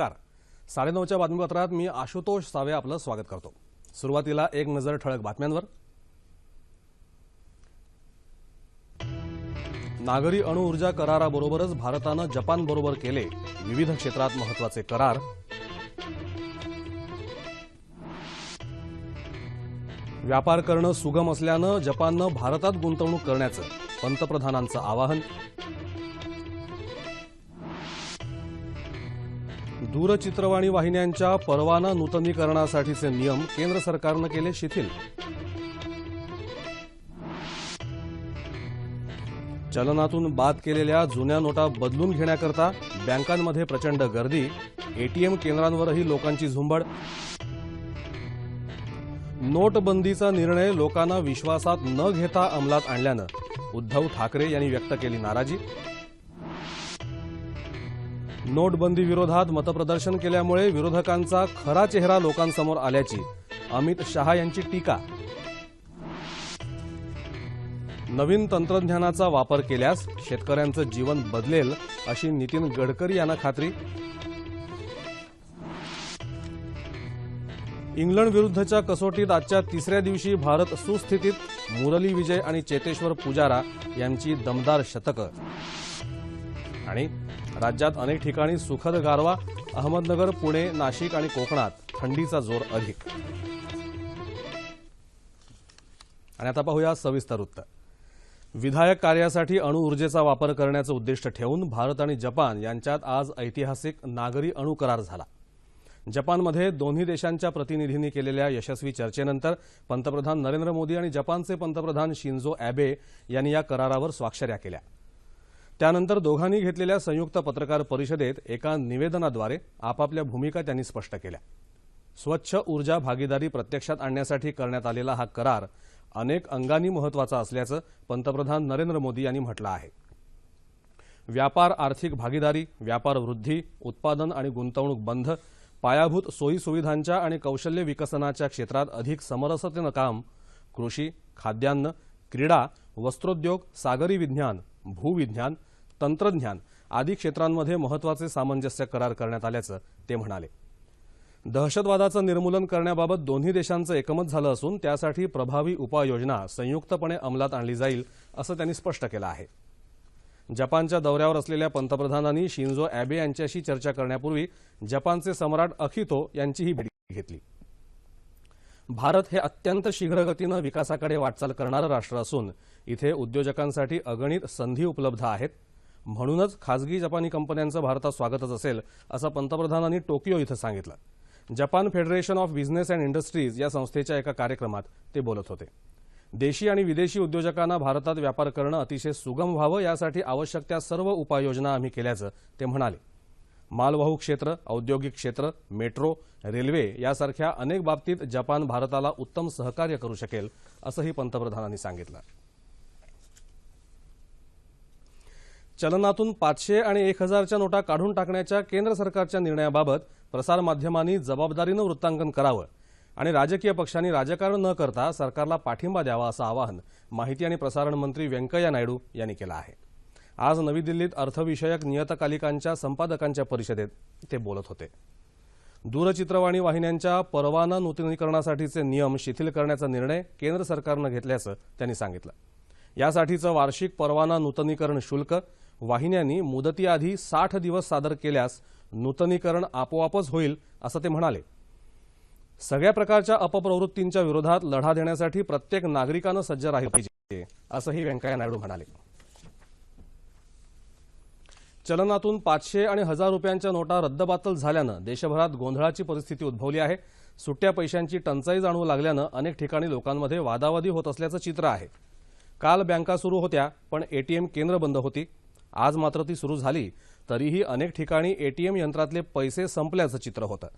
नमस्कार. साडेनऊच्या बातमीपत्रात मी आशुतोष सावे आपलं स्वागत करतो. सुरुवातीला एक नजर ठळक बातम्यांवर. नागरी अणुऊर्जा कराराबरोबरच भारतानं जपानबरोबर केले विविध क्षेत्रात महत्त्वाचे करार. व्यापार करणं सुगम असल्यानं जपाननं भारतात गुंतवणूक करण्याचं पंतप्रधानांचं आवाहन. दूरचित्रवाणी वाहिन्यांच्या परवाना नूतनीकरणासाठीचे नियम केंद्र सरकारनं केले शिथिल. चलनातून बाद केलेल्या जुन्या नोटा बदलून घेण्याकरता बँकांमध्ये प्रचंड गर्दी एटीएम केंद्रांवरही लोकांची झुंबड. नोटबंदीचा निर्णय लोकांना विश्वासात न घेता अंमलात आणल्यानं उद्धव ठाकरे यांनी व्यक्त केली नाराजी. नोटबंदी विरोधात मतप्रदर्शन केल्यामुळे विरोधकांचा खरा चेहरा लोकांसमोर आल्याची अमित शहा यांची टीका. नवीन तंत्रज्ञानाचा वापर केल्यास शेतकऱ्यांचं जीवन बदलेल अशी नितीन गडकरी यांना खात्री. इंग्लंड विरुद्धच्या कसोटीत आजच्या तिसऱ्या दिवशी भारत सुस्थितीत मुरली विजय आणि चेतेश्वर पुजारा यांची दमदार शतकं. आणि राज्यात अनेक ठिकाणी सुखद गारवा अहमदनगर पुणे नाशिक आणि कोकणात थंडीचा जोर अधिक. आणि आता पाहूया सविस्तर उत्तर. विधायक कार्यासाठी अणुऊर्जेचा वापर करण्याचं उद्दिष्ट ठेवून भारत आणि जपान यांच्यात आज ऐतिहासिक नागरी अणु करार झाला. जपानमध्ये दोन्ही देशांच्या प्रतिनिधींनी केलेल्या यशस्वी चर्चेनंतर पंतप्रधान नरेंद्र मोदी आणि जपानचे पंतप्रधान शिंजो अॅबे यांनी या करारावर स्वाक्षऱ्या केल्या. त्यानंतर दोघांनी घेतलेल्या संयुक्त पत्रकार परिषदेत एका निवेदनाद्वारे आपापल्या भूमिका त्यांनी स्पष्ट केल्या. स्वच्छ ऊर्जा भागीदारी प्रत्यक्षात आणण्यासाठी करण्यात आलेला हा करार अनेक अंगांनी महत्त्वाचा असल्याचं पंतप्रधान नरेंद्र मोदी यांनी म्हटलं आहे. व्यापार आर्थिक भागीदारी व्यापार वृद्धी उत्पादन आणि गुंतवणूक बंध पायाभूत सोयीसुविधांच्या आणि कौशल्य विकसनाच्या क्षेत्रात अधिक समरसतेनं काम कृषी खाद्यान्न क्रीडा वस्त्रोद्योग सागरी विज्ञान भूविज्ञान तंत्रज्ञान आदी क्षेत्रांमध्ये महत्त्वाचे सामंजस्य करार करण्यात आल्याचं ते म्हणाले. दहशतवादाचं निर्मूलन करण्याबाबत दोन्ही देशांचं एकमत झालं असून त्यासाठी प्रभावी उपाययोजना संयुक्तपणे अंमलात आणली जाईल असं त्यांनी स्पष्ट केलं आहे. जपानच्या दौऱ्यावर असलेल्या पंतप्रधानांनी शिंजो अॅबे यांच्याशी चर्चा करण्यापूर्वी जपानचे सम्राट अखितो यांचीही भेट घेतली. भारत हे अत्यंत शीघ्रगतीनं विकासाकडे वाटचाल करणारं राष्ट्र असून इथे उद्योजकांसाठी अगणित संधी उपलब्ध आहेत. म्हणूनच खासगी जपानी कंपन्यांचं भारतात स्वागतच असेल असं पंतप्रधानांनी टोकियो इथं सांगितलं. Japan federation of business and industries या संस्थेच्या एका कार्यक्रमात ते बोलत होते. देशी आणि विदेशी उद्योजकांना भारतात व्यापार करणं अतिशय सुगम व्हावं यासाठी आवश्यक त्या सर्व उपाययोजना आम्ही केल्याचं ते म्हणाले. मालवाहू क्षेत्र औद्योगिक क्षेत्र मेट्रो रेल्वे यासारख्या अनेक बाबतीत जपान भारताला उत्तम सहकार्य करू शकेल असंही पंतप्रधानांनी सांगितलं. चलनातून पाचशे आणि एक हजारच्या नोटा काढून टाकण्याच्या केंद्र सरकारच्या निर्णयाबाबत प्रसारमाध्यमांनी जबाबदारीनं वृत्तांकन करावं आणि राजकीय पक्षांनी राजकारण न करता सरकारला पाठिंबा द्यावा असं आवाहन माहिती आणि प्रसारण मंत्री व्यंकय्या नायडू यांनी केलं आहे. आज नवी दिल्लीत अर्थविषयक नियतकालिकांच्या संपादकांच्या परिषदेत ते बोलत होते. दूरचित्रवाणी वाहिन्यांच्या परवाना नूतनीकरणासाठीचे नियम शिथिल करण्याचा निर्णय केंद्र सरकारनं घेतल्याचं त्यांनी सांगितलं. यासाठीचं वार्षिक परवाना नूतनीकरण शुल्क वाहिन्यांनी मुदतीआधी साठ दिवस सादर केल्यास नूतनीकरण आपोआपच होईल असं ते म्हणाले. सगळ्या प्रकारच्या अपप्रवृत्तींच्या विरोधात लढा देण्यासाठी प्रत्येक नागरिकानं सज्ज राहिलं पाहिजे असंही व्यंकय्या नायडू म्हणाले. चलनातून पाचशे आणि हजार रुपयांच्या नोटा रद्दबातल झाल्यानं देशभरात गोंधळाची परिस्थिती उद्भवली आहे. सुट्ट्या पैशांची टंचाई जाणवू लागल्यानं अनेक ठिकाणी लोकांमध्ये वादावादी होत असल्याचं चित्र आहे. काल बँका सुरू होत्या पण एटीएम केंद्र बंद होती. आज मात्र ती सुरू झाली तरीही अनेक ठिकाणी एटीएम यंत्रातले पैसे संपल्याचं चित्र होतं.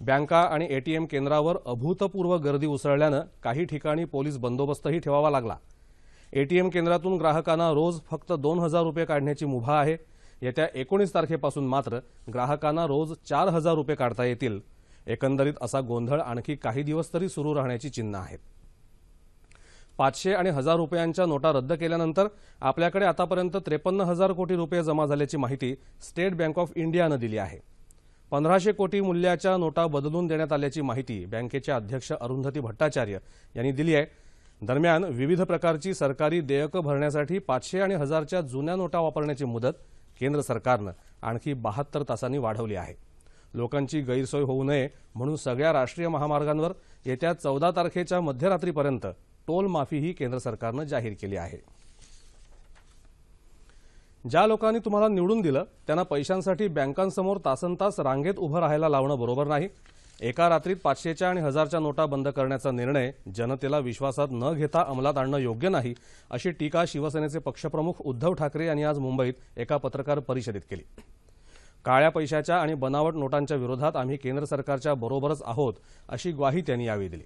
बँका आणि एटीएम केंद्रावर अभूतपूर्व गर्दी उसळल्यानं काही ठिकाणी पोलीस बंदोबस्तही ठेवावा लागला. एटीएम केंद्रातून ग्राहकांना रोज फक्त दोन हजार रुपये काढण्याची मुभा आहे. येत्या एकोणीस तारखेपासून मात्र ग्राहकांना रोज चार हजार रुपये काढता येतील. एकंदरीत असा गोंधळ आणखी काही दिवस तरी सुरू राहण्याची चिन्ह आहेत. पाचशे आणि हजार रुपयांच्या नोटा रद्द केल्यानंतर आपल्याकडे आतापर्यंत त्रेपन्न हजार कोटी रुपये जमा झाल्याची माहिती स्टेट बँक ऑफ इंडियानं दिली आहे. पंधराशे कोटी मूल्याच्या नोटा बदलून देण्यात आल्याची माहिती बँकेच्या अध्यक्ष अरुंधती भट्टाचार्य यांनी दिली आहे. दरम्यान विविध प्रकारची सरकारी देयकं भरण्यासाठी पाचशे आणि हजारच्या जुन्या नोटा वापरण्याची मुदत केंद्र सरकारनं आणखी बहात्तर तासांनी वाढवली आहे. लोकांची गैरसोय होऊ नये म्हणून सगळ्या राष्ट्रीय महामार्गांवर येत्या चौदा तारखेच्या मध्यरात्रीपर्यंत टोल माफीही केंद्र सरकारनं जाहीर केली आहे. ज्या लोकांनी तुम्हाला निवडून दिलं त्यांना पैशांसाठी बँकांसमोर तासनतास रांगेत उभं राहायला लावणं बरोबर नाही. एका रात्रीत पाचशेच्या आणि हजारच्या नोटा बंद करण्याचा निर्णय जनतेला विश्वासात न घेता अंमलात आणणं योग्य नाही अशी टीका शिवसेनेचे पक्षप्रमुख उद्धव ठाकरे यांनी आज मुंबईत एका पत्रकार परिषदेत केली. काळ्या पैशाच्या आणि बनावट नोटांच्या विरोधात आम्ही केंद्र सरकारच्या बरोबरच आहोत अशी ग्वाही त्यांनी यावेळी दिली.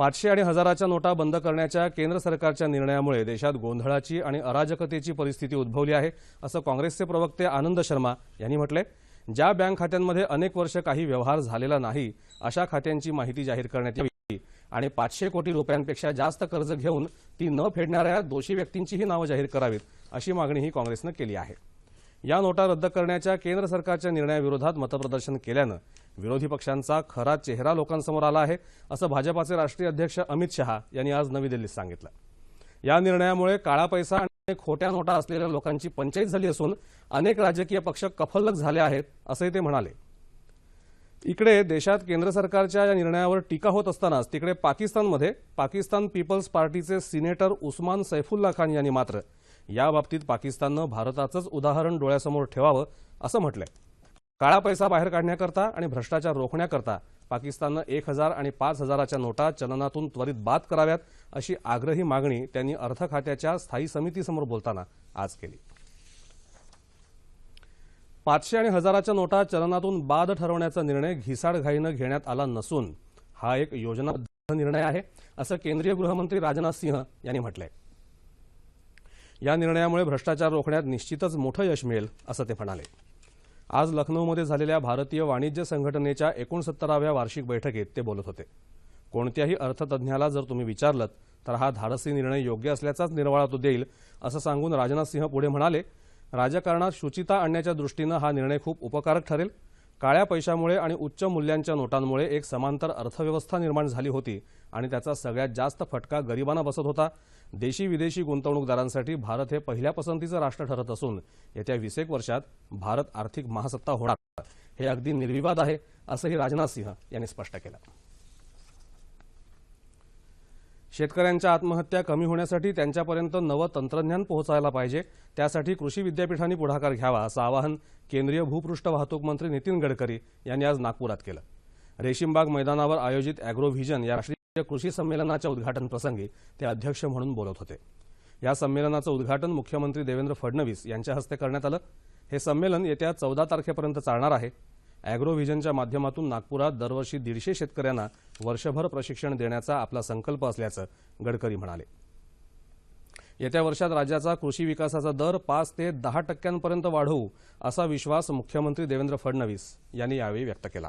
पाचशे आणि हजाराच्या नोटा बंद करण्याच्या केंद्र सरकारच्या निर्णयामुळे देशात गोंधळाची आणि अराजकतेची परिस्थिती उद्भवली आहे असं काँग्रेसचे प्रवक्ते आनंद शर्मा यांनी म्हटलंय. ज्या बँक खात्यांमध्ये अनेक वर्ष काही व्यवहार झालेला नाही अशा खात्यांची माहिती जाहीर करण्यात यावी. आणि पाचशे कोटी रुपयांपेक्षा जास्त कर्ज घेऊन ती न फेडणाऱ्या दोषी व्यक्तींचीही नावं जाहीर करावीत अशी मागणीही काँग्रेसनं केली आहे. या नोटा रद्द करण्याच्या केंद्र सरकारच्या निर्णयाविरोधात मतप्रदर्शन केल्यानं विरोधी पक्षांचा खरा चेहरा लोकांसमोर आला आहे असं भाजपाचे राष्ट्रीय अध्यक्ष अमित शहा यांनी आज नवी दिल्लीत सांगितलं. या निर्णयामुळे काळा पैसा आणि खोट्या नोटा असलेल्या लोकांची पंचायत झाली असून अनेक राजकीय पक्ष कफलक झाले आहेत असंही ते म्हणाले. इकडे देशात केंद्र सरकारच्या या निर्णयावर टीका होत असतानाच तिकडे पाकिस्तानमध्ये पाकिस्तान पीपल्स पार्टीचे सिनेटर उस्मान सैफुल्ला खान यांनी मात्र याबाबतीत पाकिस्ताननं भारताचंच उदाहरण डोळ्यासमोर ठेवावं असं म्हटलंय. काळा पैसा बाहेर काढण्याकरता आणि भ्रष्टाचार रोखण्याकरता पाकिस्ताननं एक हजार आणि पाच हजाराच्या नोटा चलनातून त्वरित बाद कराव्यात अशी आग्रही मागणी त्यांनी अर्थ खात्याच्या स्थायी समितीसमोर बोलताना आज केली. पाचशे आणि हजाराच्या नोटा चलनातून बाद ठरवण्याचा निर्णय घिसाडघाईनं घेण्यात आला नसून हा एक योजनाबद्ध निर्णय आहे असं केंद्रीय गृहमंत्री राजनाथ सिंह यांनी म्हटलंय. या निर्णयामुळे भ्रष्टाचार रोखण्यात निश्चितच मोठं यश मिळेल असं ते म्हणाले. आज लखनौमध्ये झालेल्या भारतीय वाणिज्य संघटनेच्या एकोणसत्तराव्या वार्षिक बैठकीत ते बोलत होते. कोणत्याही अर्थतज्ञाला जर तुम्ही विचारलं तर हा धाडसी निर्णय योग्य असल्याचाच निर्वाळा तो देईल असं सांगून राजनाथ सिंह पुढे म्हणाले राजकारणात शुचिता आणण्याच्या दृष्टीनं हा निर्णय खूप उपकारक ठरेल. काळ्या पैशामुळे आणि उच्च मूल्यांच्या नोटांमुळे एक समांतर अर्थव्यवस्था निर्माण झाली होती आणि त्याचा सगळ्यात जास्त फटका गरिबांना बसत होता. देशी विदेशी गुंतवणूकदारांसाठी भारत हे पहिल्या पसंतीचं राष्ट्र ठरत असून येत्या वीसेक वर्षात भारत आर्थिक महासत्ता होणार. हे अगदी निर्विवाद आहे असंही राजनाथ सिंह यांनी स्पष्ट केलं. शेतकऱ्यांच्या आत्महत्या कमी होण्यासाठी त्यांच्यापर्यंत नवं तंत्रज्ञान पोहोचायला पाहिजे त्यासाठी कृषी विद्यापीठांनी पुढाकार घ्यावा असं आवाहन केंद्रीय भूपृष्ठ वाहतूक मंत्री नितीन गडकरी यांनी आज नागपुरात केलं. रेशीमबाग मैदानावर आयोजित अॅग्रोव्हिजन या राष्ट्रीय कृषी संमेलनाच्या उद्घाटन प्रसंगी ते अध्यक्ष म्हणून बोलत होते. या संमेलनाचं उद्घाटन मुख्यमंत्री देवेंद्र फडणवीस यांच्या हस्ते करण्यात आलं. हे संमेलन येत्या चौदा तारखेपर्यंत चालणार आहे. अॅग्रोव्हिजनच्या माध्यमातून नागपुरात दरवर्षी दीडशे शेतकऱ्यांना वर्षभर प्रशिक्षण देण्याचा आपला संकल्प असल्याचं गडकरी म्हणाले. येत्या वर्षात राज्याचा कृषी विकासाचा दर पाच ते दहा टक्क्यांपर्यंत वाढवू असा विश्वास मुख्यमंत्री देवेंद्र फडणवीस यांनी यावेळी व्यक्त केला.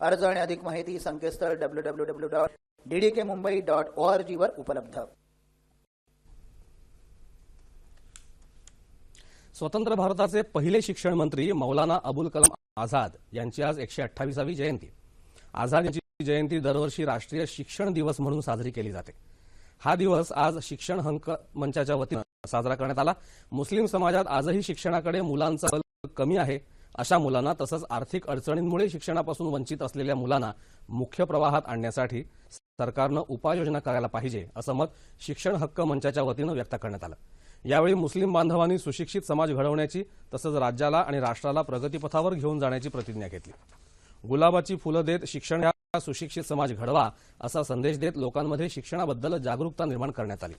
अर्ज आणि अधिक माहिती संकेतस्थळ W W W dot DDK Mumbai dot O R जीवर उपलब्ध. स्वतंत्र भारताचे पहिले शिक्षण मंत्री मौलाना अबुल कलाम आझाद यांची आज एकशे अठ्ठावीसावी जयंती. आझाद यांची जयंती दरवर्षी राष्ट्रीय शिक्षण दिवस म्हणून साजरी केली जाते. हा दिवस आज शिक्षण हंक मंचाच्या वतीनं साजरा करण्यात आला. मुस्लिम समाजात आजही शिक्षणाकडे मुलांचा कल कमी आहे. अशा मुलांना तसंच आर्थिक अडचणींमुळे शिक्षणापासून वंचित असलेल्या मुलांना मुख्य प्रवाहात आणण्यासाठी सरकारनं उपाययोजना करायला पाहिजे असं मत शिक्षण हक्क मंचाच्या वतीनं व्यक्त करण्यात आलं. यावेळी मुस्लिम बांधवांनी सुशिक्षित समाज घडवण्याची तसंच राज्याला आणि राष्ट्राला प्रगतीपथावर घेऊन जाण्याची प्रतिज्ञा घेतली. गुलाबाची फुलं देत शिक्षण या सुशिक्षित समाज घडवा असा संदेश देत लोकांमध्ये शिक्षणाबद्दल जागरूकता निर्माण करण्यात आली.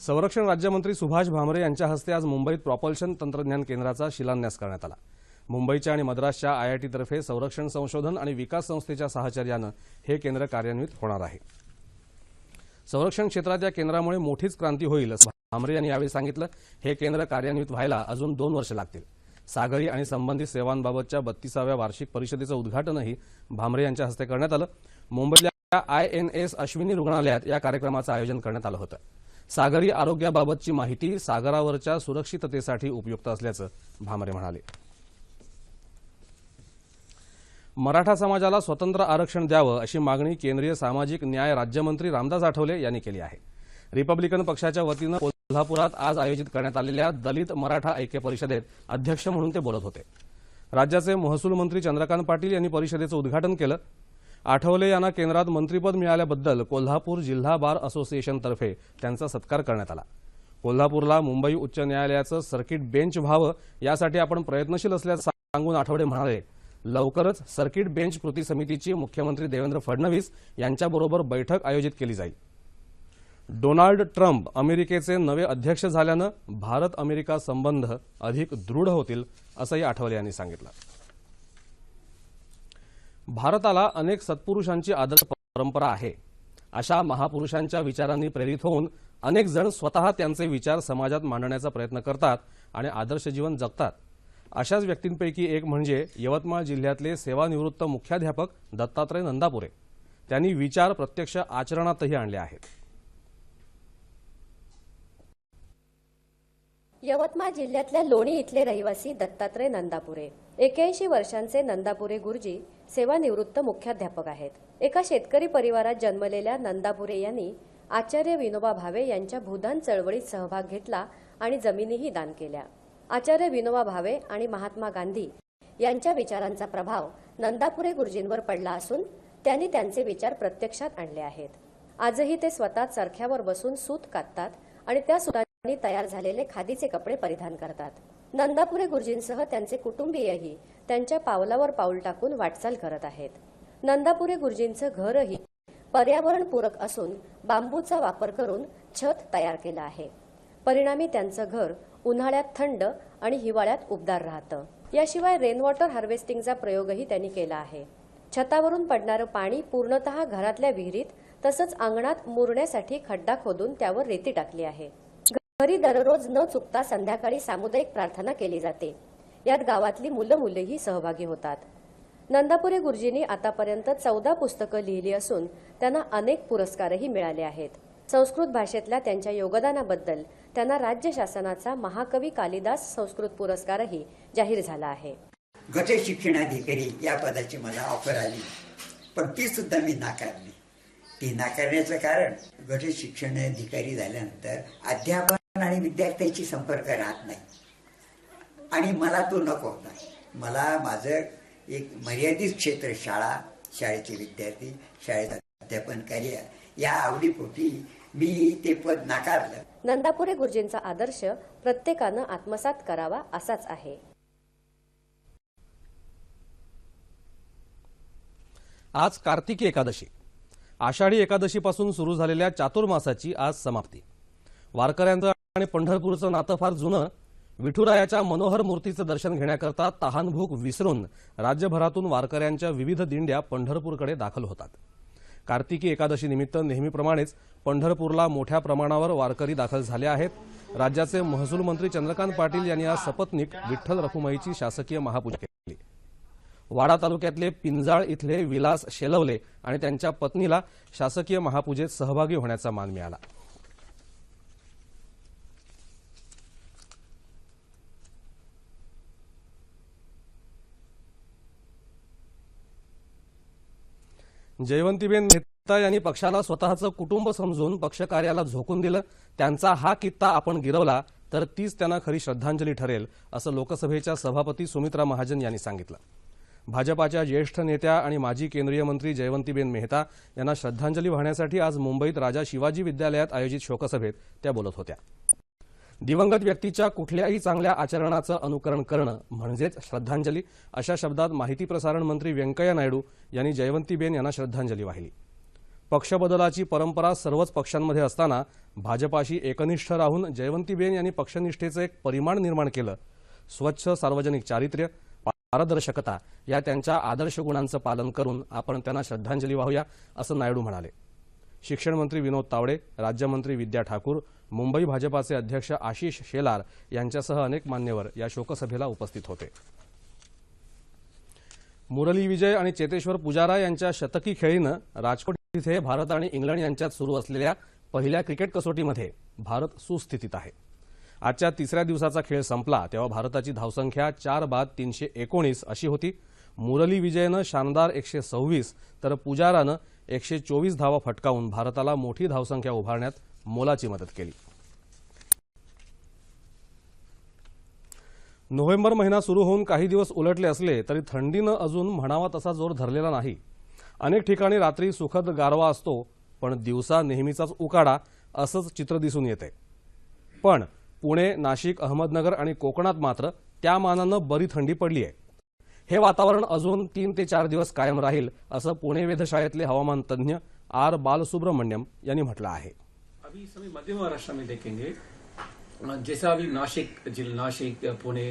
संरक्षण राज्यमंत्री सुभाष भामरे यांच्या हस्ते आज मुंबईत प्रॉपल्शन तंत्रज्ञान केंद्राचा शिलान्यास करण्यात आला. मुंबईच्या आणि मद्रासच्या आयआयटीतर्फे संरक्षण संशोधन आणि विकास संस्थेच्या साहचर्यानं हे केंद्र कार्यान्वित होणार आहे. संरक्षण क्षेत्रात या केंद्रामुळे मोठीच क्रांती होईल असं भामरे यांनी यावेळी सांगितलं. हे केंद्र कार्यान्वित व्हायला अजून दोन वर्ष लागतील. सागरी आणि संबंधित सेवांबाबतच्या बत्तीसाव्या वार्षिक परिषदेचं उद्घाटनही भामरे यांच्या हस्ते करण्यात आलं. मुंबईतल्या आय एन एस अश्विनी रुग्णालयात या कार्यक्रमाचं आयोजन करण्यात आलं होतं. सागरी आरोग्याबाबतची माहिती सागरावरच्या सुरक्षिततेसाठी उपयुक्त असल्याचं भामरे म्हणाले. मराठा समाजाला स्वतंत्र आरक्षण द्यावं अशी मागणी केंद्रीय सामाजिक न्याय राज्यमंत्री रामदास आठवले यांनी केली आहे. रिपब्लिकन पक्षाच्या वतीनं कोल्हापुरात आज आयोजित करण्यात आलेल्या दलित मराठा ऐक्य परिषदेत अध्यक्ष म्हणून ते बोलत होते. राज्याचे महसूल मंत्री चंद्रकांत पाटील यांनी परिषदेचं उद्घाटन केलं. आठवले यांना केंद्रात मंत्रीपद मिळाल्याबद्दल कोल्हापूर जिल्हा बार असोसिएशनतर्फे त्यांचा सत्कार करण्यात आला. कोल्हापूरला मुंबई उच्च न्यायालयाचं सर्किट बेंच व्हावं यासाठी आपण प्रयत्नशील असल्याचं सांगून आठवले म्हणाले. लवकरच सर्किट बेंच कृती समितीची मुख्यमंत्री देवेंद्र फडणवीस यांच्याबरोबर बैठक आयोजित केली जाईल. डोनाल्ड ट्रम्प अमेरिकेचे नवे अध्यक्ष झाल्यानं भारत अमेरिका संबंध अधिक दृढ होतील असंही आठवले यांनी सांगितलं. भारताला अनेक सत्पुरुषांची आदर्श परंपरा आहे. अशा महापुरुषांच्या विचारांनी प्रेरित होऊन अनेक जण स्वतः त्यांचे विचार समाजात मांडण्याचा प्रयत्न करतात आणि आदर्श जीवन जगतात. अशाच व्यक्तींपैकी एक म्हणजे यवतमाळ जिल्ह्यातले सेवानिवृत्त मुख्याध्यापक दत्तात्रय नंदापुरे. त्यांनी विचार प्रत्यक्ष आचरणातही आणले आहेत. यवतमाळ जिल्ह्यातल्या लोणी इथले रहिवासी दत्तात्रय नंदापुरे. एक्याऐंशी वर्षांचे नंदापुरे गुरुजी सेवानिवृत्त मुख्याध्यापक आहेत. एका शेतकरी परिवारात जन्मलेल्या नंदापुरे यांनी आचार्य विनोबा भावे यांच्या भूदान चळवळीत सहभाग घेतला आणि जमिनीही दान केल्या. आचार्य विनोबा भावे आणि महात्मा गांधी यांच्या विचारांचा प्रभाव नंदापुरे गुरुजींवर पडला असून त्यांनी त्यांचे विचार प्रत्यक्षात आणले आहेत. आजही ते स्वतः चरख्यावर बसून सूत काततात आणि त्या सुतांनी तयार झालेले खादीचे कपडे परिधान करतात. नंदापुरे गुरुजींसह त्यांचे कुटुंबीयही त्यांच्या पावलावर पाऊल टाकून वाटचाल करत आहेत. नंदापुरे गुरुजींचं घरही पर्यावरणपूरक असून बांबूचा वापर करून छत तयार केलं आहे. परिणामी त्यांचं घर उन्हाळ्यात थंड आणि हिवाळ्यात उबदार राहतं. याशिवाय रेनवॉटर हार्वेस्टिंगचा प्रयोगही त्यांनी केला आहे. छतावरून पडणारं पाणी पूर्णतः घरातल्या विहिरीत तसंच अंगणात मुरण्यासाठी खड्डा खोदून त्यावर रेती टाकली आहे. घरी दररोज न चुकता संध्याकाळी सामुदायिक प्रार्थना केली जाते. यात गावातली मुलं मुलेही सहभागी होतात. नंदापुरे गुरुजींनी आतापर्यंत चौदा पुस्तकं लिहिली असून त्यांना अनेक पुरस्कारही मिळाले आहेत. संस्कृत भाषेतल्या त्यांच्या योगदानाबद्दल त्यांना राज्य शासनाचा महाकवी कालिदास संस्कृत पुरस्कारही जाहीर झाला आहे. गट शिक्षणाधिकारी या पदाची मला ऑफर आली. पण ती सुद्धा मी नाकारली. ती नाकारण्याचं कारण गट शिक्षणाधिकारी झाल्यानंतर अध्यापन आणि विद्यार्थ्यांशी संपर्क राहत नाही. आणि मला तो नको होता. मला माझं एक मर्यादित क्षेत्र शाळा शाळेचे विद्यार्थी शाळेत अध्यापन कार्य या आवडीपोटी मी ते पद नाकारलं. नंदापुरे गुरुजींचा आदर्श प्रत्येकानं आत्मसात करावा असाच आहे. आज कार्तिकी एकादशी. आषाढी एकादशीपासून सुरू झालेल्या चातुर्मासाची आज समाप्ती. वारकऱ्यांचं आणि पंढरपूरचं नातं फार जुनं विठुरायाच्या मनोहर मूर्तीचं दर्शन घेण्याकरता तहानभूक विसरून राज्यभरातून वारकऱ्यांच्या विविध दिंड्या पंढरपूरकडे दाखल होतात. कार्तिकी एकादशी निमित्त नेहमीप्रमाणेच पंढरपूरला मोठ्या प्रमाणावर वारकरी दाखल झाले आहेत. राज्याचे महसूल मंत्री चंद्रकांत पाटील यांनी आज सपत्नीक विठ्ठल रखुमाईची शासकीय महापूजा केली. वाडा तालुक्यातले पिंजाळ इथले विलास शेलवले आणि त्यांच्या पत्नीला शासकीय महापूजेत सहभागी होण्याचा मान मिळाला. जयवंतीबेन मेहता यांनी पक्षाला स्वतःचं कुटुंब समजून पक्ष कार्याला झोकून दिलं. त्यांचा हा कित्ता आपण गिरवला तर तीच त्यांना खरी श्रद्धांजली ठरेल असं लोकसभेच्या सभापती सुमित्रा महाजन यांनी सांगितलं. भाजपाच्या ज्येष्ठ नेत्या आणि माजी केंद्रीय मंत्री जयवंतीबेन मेहता यांना श्रद्धांजली वाहण्यासाठी आज मुंबईत राजा शिवाजी विद्यालयात आयोजित शोकसभेत त्या बोलत होत्या. दिवंगत व्यक्तीच्या कुठल्याही चांगल्या आचरणाचं अनुकरण करणं म्हणजेच श्रद्धांजली अशा शब्दात माहिती प्रसारण मंत्री व्यंकय्या नायडू यांनी जयवंतीबेन यांना श्रद्धांजली वाहिली. पक्षबदलाची परंपरा सर्वच पक्षांमध्ये असताना भाजपाशी एकनिष्ठ राहून जयवंतीबेन यांनी पक्षनिष्ठेचं एक परिमाण निर्माण केलं. स्वच्छ सार्वजनिक चारित्र्य पारदर्शकता या त्यांच्या आदर्श गुणांचं पालन करून आपण त्यांना श्रद्धांजली वाहूया असं नायडू म्हणाले. शिक्षणमंत्री विनोद तावडे राज्यमंत्री विद्या ठाकूर मुंबई भाजपाचे अध्यक्ष आशिष शेलार यांच्यासह अनेक मान्यवर या शोकसभेला उपस्थित होते. मुरली विजय आणि चेतेश्वर पुजारा यांच्या शतकी खेळीनं राजकोट इथे भारत आणि इंग्लंड यांच्यात सुरू असलेल्या पहिल्या क्रिकेट कसोटीमध्ये भारत सुस्थितीत आहे. आजच्या तिसऱ्या दिवसाचा खेळ संपला तेव्हा भारताची धावसंख्या चार बाद तीनशे एकोणीस अशी होती. मुरली विजयनं शानदार एकशे सव्वीस तर पुजारानं एकशे चोवीस धावा फटकावून भारताला मोठी धावसंख्या उभारण्यात मोलाची मदत केली. नोव्हेंबर महिना सुरू होऊन काही दिवस उलटले असले तरी थंडीनं अजून म्हणावा तसा जोर धरलेला नाही. अनेक ठिकाणी रात्री सुखद गारवा असतो पण दिवसा नेहमीचाच उकाडा असंच चित्र दिसून येते. पण पुणे नाशिक अहमदनगर आणि कोकणात मात्र त्या मानानं बरी थंडी पडली आहे हे वातावरण अजून तीन ते चार दिवस कायम राहील असं पुणे वेधशाळेतले हवामान तज्ज्ञ आर बालसुब्रमण्यम यांनी म्हटलं आहे. अभी इस समय मध्य महाराष्ट्र में देखेंगे जैसा अभी नासिक जिल नासिक पुणे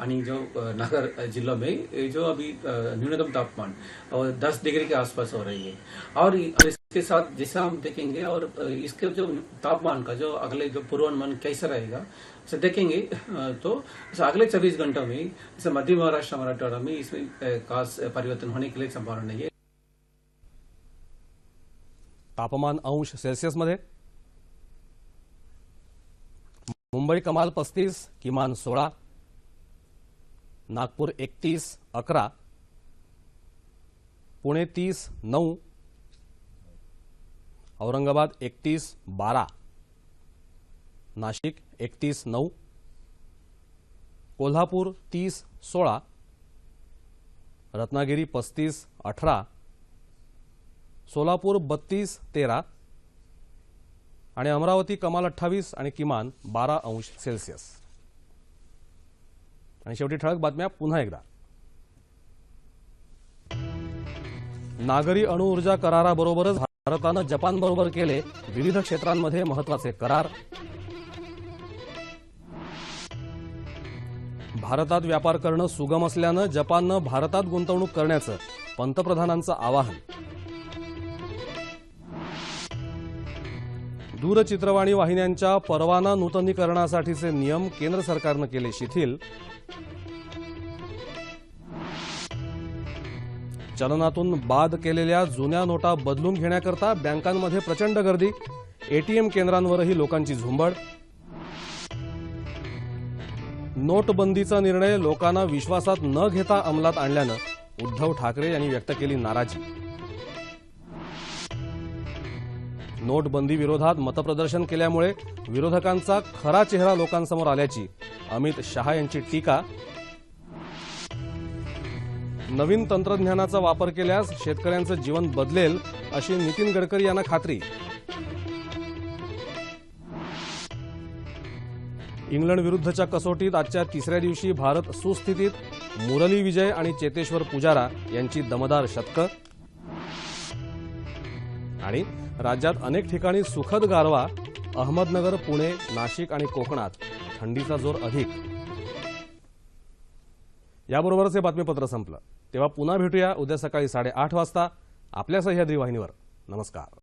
आणि जो नगर अ, जिलों में ये जो अभी न्यूनतम तापमान और 10 डिग्री के आसपास हो रही है। और इसके साथ जैसा हम देखेंगे और इसके जो तापमान का जो अगले जो पूर्वानुमान कैसा रहेगा से देखेंगे तो अगले 24 घंटों में मध्य महाराष्ट्र मराठवाड़ा में इसमें खास परिवर्तन होने के लिए संभावना नहीं है। तापमान अंश सेल्सिअसमध्ये मुंबई कमाल पस्तीस किमान सोळा नागपूर एकतीस अकरा पुणे तीस नऊ औरंगाबाद एकतीस बारा नाशिक एकतीस नऊ. कोल्हापूर तीस सोळा. रत्नागिरी पस्तीस अठरा. सोलापूर बत्तीस तेरा. आणि अमरावती कमाल अठ्ठावीस आणि किमान बारा अंश सेल्सिअस. आणि शेवटी ठळक बातम्या पुन्हा एकदा. नागरी अणुऊर्जा कराराबरोबरच भारतानं जपानबरोबर केले विविध क्षेत्रांमध्ये महत्त्वाचे करार. भारतात व्यापार करणं सुगम असल्यानं जपाननं भारतात गुंतवणूक करण्याचं पंतप्रधानांचं आवाहन. दूरचित्रवाणी वाहिन्यांच्या परवाना नूतनीकरणासाठीचे नियम केंद्र सरकारनं केले शिथिल. चलनातून बाद केलेल्या जुन्या नोटा बदलून घेण्याकरता बँकांमध्ये प्रचंड गर्दी. एटीएम केंद्रांवरही लोकांची झुंबड. नोटबंदीचा निर्णय लोकांना विश्वासात न घेता अंमलात आणल्यानं उद्धव ठाकरे यांनी व्यक्त केली नाराजी. नोटबंदी विरोधात मतप्रदर्शन केल्यामुळे विरोधकांचा खरा चेहरा लोकांसमोर आल्याची अमित शहा यांची टीका. नवीन तंत्रज्ञानाचा वापर केल्यास शेतकऱ्यांचं जीवन बदलेल अशी नितीन गडकरी यांना खात्री. इंग्लंड विरुद्धच्या कसोटीत आजच्या तिसऱ्या दिवशी भारत सुस्थितीत मुरली विजय आणि चेतेश्वर पुजारा यांची दमदार शतकं. आणि राज्यात अनेक ठिकाणी सुखद गारवा अहमदनगर पुणे नाशिक आणि कोकणात थंडीचा जोर अधिक. याबरोबरच हे बातमीपत्र संपलं. तेव्हा पुन्हा भेटूया उद्या सकाळी साडेआठ वाजता आपल्या सह्याद्री वाहिनीवर. नमस्कार.